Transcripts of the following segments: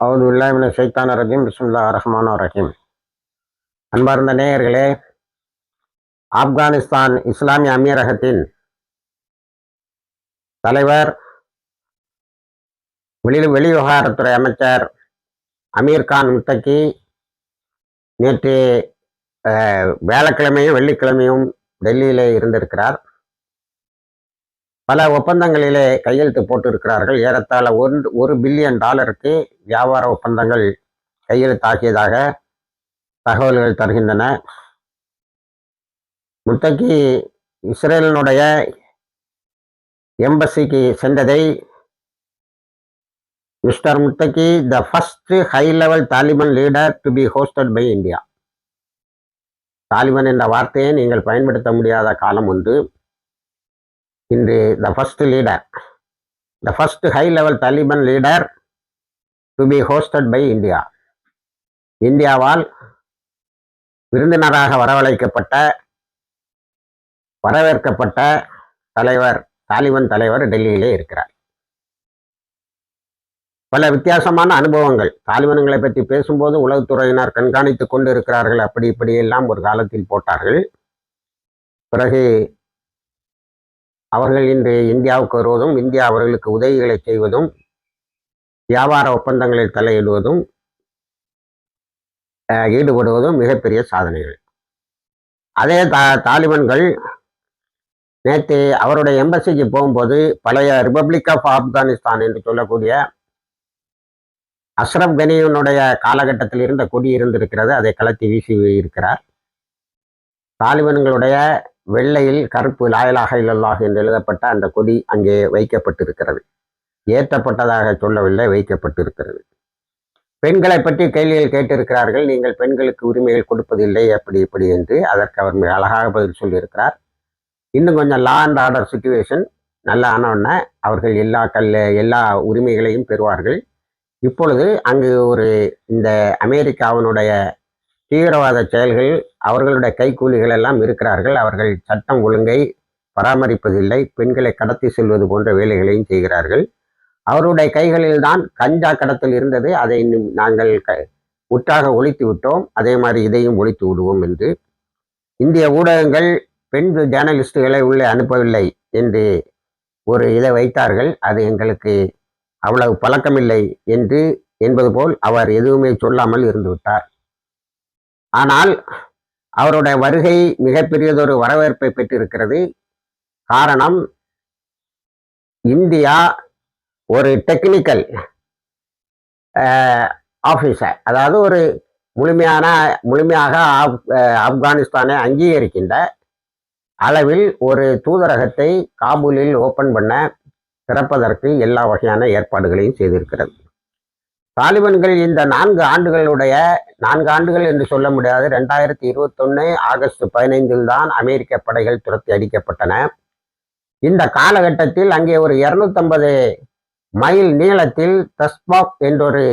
அவது இல்லாமின சைத்தான ரஜீம். பிஸ்முல்லா ரஹ்மான் ரஹீம். அன்பார்ந்த நேயர்களே ஆப்கானிஸ்தான் இஸ்லாமிய அமீரகத்தின் தலைவர் வெளி வெளிவிவகாரத்துறை அமைச்சர் அமீர்கான் முத்தக்கி நேற்று அஹ், வியாழக்கிழமையும் வெள்ளிக்கிழமையும் டெல்லியிலே இருந்திருக்கிறார். பல ஒப்பந்தங்களிலே கையெழுத்து போட்டிருக்கிறார்கள். ஏறத்தாழ ஒன்று ஒரு பில்லியன் டாலருக்கு வியாபார ஒப்பந்தங்கள் கையெழுத்தாகியதாக தகவல்கள் தருகின்றன. முத்தகி இஸ்ரேலினுடைய எம்பசிக்கு சென்றதை mister Muttaqi the first high level Taliban leader to be hosted by India. Taliban என்ற வார்த்தையை நீங்கள் பயன்படுத்த முடியாத காலம் உண்டு. இன்று the first leader the first high level Taliban leader to be hosted by India இந்தியாவால் விருந்தினராக வரவழைக்கப்பட்ட வரவேற்கப்பட்ட தலைவர் தாலிபன் தலைவர் டெல்லியிலே இருக்கிறார். பல வித்தியாசமான அனுபவங்கள். தாலிபன்களை பற்றி பேசும்போது உளவுத்துறையினர் கண்காணித்துக் கொண்டு இருக்கிறார்கள் அப்படி இப்படியெல்லாம் ஒரு காலத்தில் போட்டார்கள். பிறகு அவர்கள் இன்று இந்தியாவுக்கு வருவதும் இந்தியா அவர்களுக்கு உதவிகளை செய்வதும் வியாபார ஒப்பந்தங்களில் தலையிடுவதும் அஹ், ஈடுபடுவதும் மிகப்பெரிய சாதனைகள். அதே தா தாலிபன்கள் நேற்று அவருடைய எம்பசிக்கு போகும்போது பழைய ரிப்பப்ளிக் ஆஃப் ஆப்கானிஸ்தான் என்று சொல்லக்கூடிய அஸ்ரப் கனியினுடைய காலகட்டத்தில் இருந்த கொடி இருந்திருக்கிறது. அதை கலத்தி வீசி இருக்கிறார். தாலிபன்களுடைய வெள்ளையில் கருப்பு லாயலாக இல்லல்லாக என்று எழுதப்பட்ட அந்த கொடி அங்கே வைக்கப்பட்டிருக்கிறது. ஏற்றப்பட்டதாக சொல்லவில்லை வைக்கப்பட்டிருக்கிறது. பெண்களை பற்றி கேள்விகள் கேட்டிருக்கிறார்கள். நீங்கள் பெண்களுக்கு உரிமைகள் கொடுப்பதில்லை அப்படி இப்படி என்று அதற்கு அவர் மிக அழகாக பதில் சொல்லியிருக்கிறார். இன்னும் கொஞ்சம் லா அண்ட் ஆர்டர் சுச்சுவேஷன் நல்லா ஆனவுடனே அவர்கள் எல்லா கல் எல்லா உரிமைகளையும் பெறுவார்கள். இப்பொழுது அங்கு ஒரு இந்த அமெரிக்காவினுடைய தீவிரவாத செயல்கள் அவர்களுடைய கைக்கூலிகள் எல்லாம் இருக்கிறார்கள். அவர்கள் சட்டம் ஒழுங்கை பராமரிப்பதில்லை. பெண்களை கடத்தி செல்வது போன்ற வேலைகளையும் செய்கிறார்கள். அவருடைய கைகளில்தான் கஞ்சா கடத்தல் இருந்தது. அதை இன்னும் நாங்கள் க முற்றாக ஒழித்து விட்டோம். அதே மாதிரி இதையும் ஒழித்து விடுவோம் என்று. இந்திய ஊடகங்கள் பெண் ஜேர்னலிஸ்டுகளை உள்ளே அனுப்பவில்லை என்று ஒரு இதை வைத்தார்கள். அது எங்களுக்கு அவ்வளவு பழக்கமில்லை என்று என்பது போல் அவர் எதுவுமே சொல்லாமல் இருந்துவிட்டார் ஆனால் அவருடைய வருகை மிகப்பெரியதொரு வரவேற்பை பெற்றிருக்கிறது. காரணம் இந்தியா ஒரு டெக்னிக்கல் ஆஃபீஸர் அதாவது ஒரு முழுமையான முழுமையாக ஆப் ஆப்கானிஸ்தானை அங்கீகரிக்கின்ற அளவில் ஒரு தூதரகத்தை காபூலில் ஓப்பன் பண்ண திறப்பதற்கு எல்லா வகையான ஏற்பாடுகளையும் செய்திருக்கிறது. தாலிபன்கள் இந்த நான்கு ஆண்டுகளுடைய நான்கு ஆண்டுகள் என்று சொல்ல முடியாது. ரெண்டாயிரத்தி இருபத்தொன்னு ஆகஸ்ட் பதினைந்தில் தான் அமெரிக்க படைகள் துரத்தி அடிக்கப்பட்டன. இந்த காலகட்டத்தில் அங்கே ஒரு இருநூத்தம்பது மைல் நீளத்தில் தஸ்பாக் என்றொரு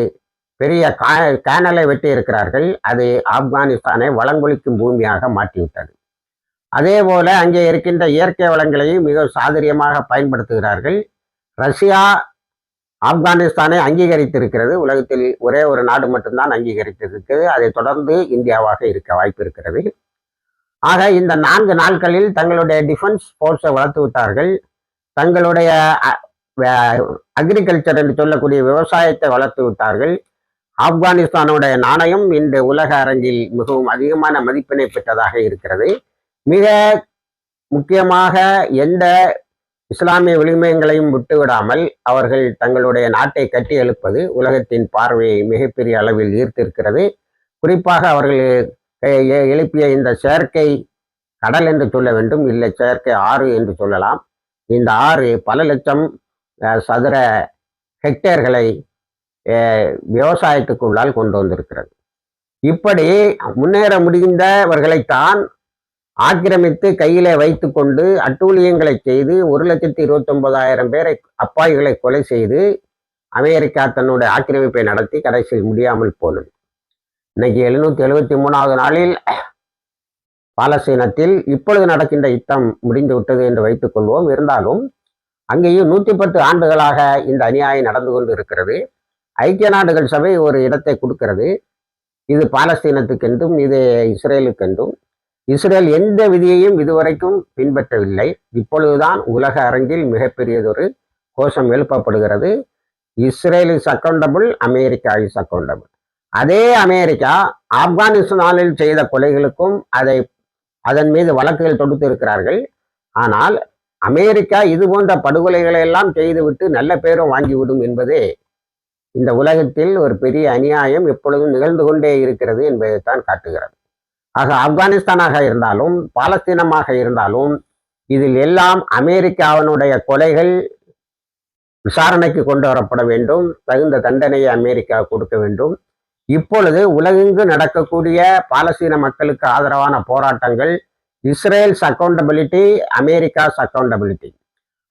பெரிய கா கேனலை வெட்டி இருக்கிறார்கள். அது ஆப்கானிஸ்தானை வளங்கொழிக்கும் பூமியாக மாற்றிவிட்டது. அதே போல அங்கே இருக்கின்ற இயற்கை வளங்களையும் மிக சாதுரியமாக பயன்படுத்துகிறார்கள். ரஷ்யா ஆப்கானிஸ்தானை அங்கீகரித்திருக்கிறது. உலகத்தில் ஒரே ஒரு நாடு மட்டும்தான் அங்கீகரித்திருக்கிறது. அதை தொடர்ந்து இந்தியாவாக இருக்க வாய்ப்பு இருக்கிறது. ஆக இந்த நான்கு நாட்களில் தங்களுடைய டிஃபென்ஸ் ஃபோர்ஸை வளர்த்து விட்டார்கள். தங்களுடைய அக்ரிகல்ச்சர் என்று சொல்லக்கூடிய விவசாயத்தை வளர்த்து விட்டார்கள். ஆப்கானிஸ்தானுடைய நாணயம் இன்று உலக அரங்கில் மிகவும் அதிகமான மதிப்பினை பெற்றதாக இருக்கிறது. மிக முக்கியமாக எந்த இஸ்லாமிய விளிமயங்களையும் விட்டுவிடாமல் அவர்கள் தங்களுடைய நாட்டை கட்டி எழுப்பது உலகத்தின் பார்வையை மிகப்பெரிய அளவில் ஈர்த்திருக்கிறது. குறிப்பாக அவர்கள் எ- எழுப்பிய இந்த செயற்கை கடல் என்று சொல்ல வேண்டும். இல்லை செயற்கை ஆறு என்று சொல்லலாம். இந்த ஆறு பல லட்சம் சதுர ஹெக்டேர்களை விவசாயத்துக்குள்ளால் கொண்டு வந்திருக்கிறது. இப்படி முன்னேற முடிந்தவர்களைத்தான் ஆக்கிரமித்து கையிலே வைத்துக்கொண்டு அட்டூழியங்களை செய்து ஒரு லட்சத்தி இருபத்தொன்பதாயிரம் பேரை அப்பாய்களை கொலை செய்து அமெரிக்கா தன்னுடைய ஆக்கிரமிப்பை நடத்தி கடைசியில் முடியாமல் போனது. இன்னைக்கு எழுநூத்தி எழுபத்தி மூணாவது நாளில் பாலஸ்தீனத்தில் இப்பொழுது நடக்கின்ற யுத்தம் முடிந்து விட்டது என்று வைத்துக் கொள்வோம். இருந்தாலும் அங்கேயும் நூற்றி பத்து ஆண்டுகளாக இந்த அநியாயம் நடந்து கொண்டு இருக்கிறது. ஐக்கிய நாடுகள் சபை ஒரு இடத்தை கொடுக்கிறது. இது பாலஸ்தீனத்துக்கென்றும் இது இஸ்ரேலுக்கென்றும். இஸ்ரேல் எந்த விதியையும் இதுவரைக்கும் பின்பற்றவில்லை. இப்பொழுதுதான் உலக அரங்கில் மிகப்பெரியதொரு கோஷம் எழுப்பப்படுகிறது. Israel is accountable America is accountable அதே அமெரிக்கா ஆப்கானிஸ்தானில் செய்த கொலைகளுக்கும் அதை அதன் மீது வழக்குகள் தொடுத்து இருக்கிறார்கள். ஆனால் அமெரிக்கா இது போன்ற படுகொலைகளை எல்லாம் செய்துவிட்டு நல்ல பேரும் வாங்கிவிடும் என்பதே இந்த உலகத்தில் ஒரு பெரிய அநியாயம் எப்பொழுதும் நிகழ்ந்து கொண்டே இருக்கிறது என்பதைத்தான் காட்டுகிறது. ஆக ஆப்கானிஸ்தானாக இருந்தாலும் பாலஸ்தீனமாக இருந்தாலும் இதில் எல்லாம் அமெரிக்காவினுடைய கொலைகள் விசாரணைக்கு கொண்டு வரப்பட வேண்டும். தகுந்த தண்டனையை அமெரிக்கா கொடுக்க வேண்டும். இப்பொழுது உலகெங்கு நடக்கக்கூடிய பாலஸ்தீன மக்களுக்கு ஆதரவான போராட்டங்கள் Israel's accountability America's accountability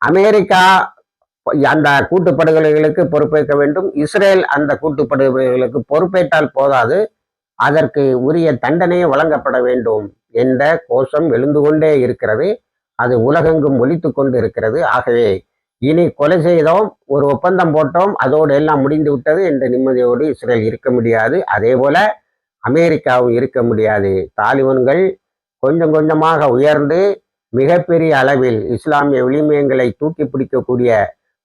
America அந்த கூட்டுப்படுகொலைகளுக்கு பொறுப்பேற்க வேண்டும். இஸ்ரேல் அந்த கூட்டுப்படுகொலைகளுக்கு பொறுப்பேற்றால் போதாது. அதற்கு உரிய தண்டனையும் வழங்கப்பட வேண்டும் என்ற கோஷம் எழுந்து கொண்டே இருக்கிறது. அது உலகெங்கும் ஒழித்து கொண்டு இருக்கிறது ஆகவே இனி கொலை செய்தோம் ஒரு ஒப்பந்தம் போட்டோம் அதோடு எல்லாம் முடிந்து விட்டது என்ற நிம்மதியோடு இஸ்ரேல் இருக்க முடியாது. அதே போல அமெரிக்காவும் இருக்க முடியாது. தாலிபன்கள் கொஞ்சம் கொஞ்சமாக உயர்ந்து மிகப்பெரிய அளவில் இஸ்லாமிய விளிமயங்களை தூக்கி பிடிக்கக்கூடிய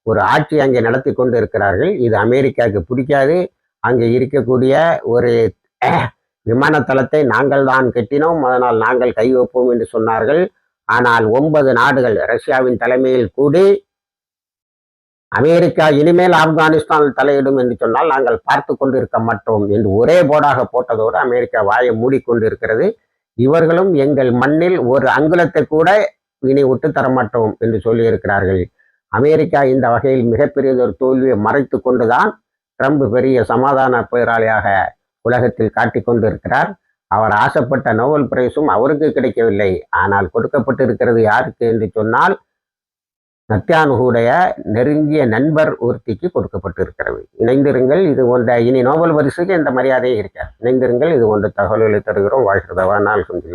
ஒரு ஆட்சி அங்கே நடத்தி கொண்டு இருக்கிறார்கள் இது அமெரிக்காவுக்கு பிடிக்காது. அங்கே இருக்கக்கூடிய ஒரு விமான தளத்தை நாங்கள் தான் கட்டினோம். அதனால் நாங்கள் கை வைப்போம் என்று சொன்னார்கள். ஆனால் ஒன்பது நாடுகள் ரஷ்யாவின் தலைமையில் கூடி அமெரிக்கா இனிமேல் ஆப்கானிஸ்தானில் தலையிடும் என்று சொன்னால் நாங்கள் பார்த்து கொண்டு இருக்க மாட்டோம் என்று ஒரே போர்டாக போட்டதோடு அமெரிக்கா வாயை மூடிக்கொண்டிருக்கிறது இவர்களும் எங்கள் மண்ணில் ஒரு அங்குலத்தை கூட இனி விட்டு தர மாட்டோம் என்று சொல்லியிருக்கிறார்கள். அமெரிக்கா இந்த வகையில் மிகப்பெரியதொரு தோல்வியை மறைத்து கொண்டுதான் ட்ரம்ப் பெரிய சமாதான போராளியாக உலகத்தில் காட்டிக்கொண்டிருக்கிறார் அவர் ஆசைப்பட்ட நோபல் பிரைஸும் அவருக்கு கிடைக்கவில்லை. ஆனால் கொடுக்கப்பட்டிருக்கிறது யாருக்கு என்று சொன்னால் நத்தியானுகுடைய நெருங்கிய நண்பர் ஒருத்திக்கு கொடுக்கப்பட்டிருக்கிறது. இணைந்திருங்கள் இது போன்ற இனி நோபல் பரிசுக்கு இந்த மரியாதையும் இருக்காது. இணைந்திருங்கள் இது போன்ற தகவல்களை தருகிறோம். வாழ்கிறதவா நாள் சொல்லி